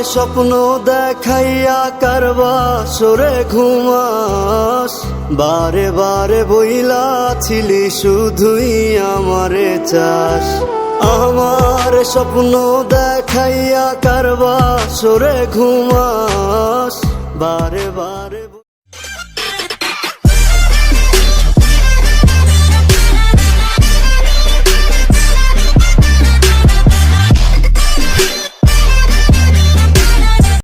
আমার স্বপ্ন দেখাইয়া কারবা, সরে ঘুমাস। বারে বারে বইলা ছিলি শুধুই আমারে চাস। আমার স্বপ্ন দেখাইয়া কারবা, সরে ঘুমাস। বারে বারে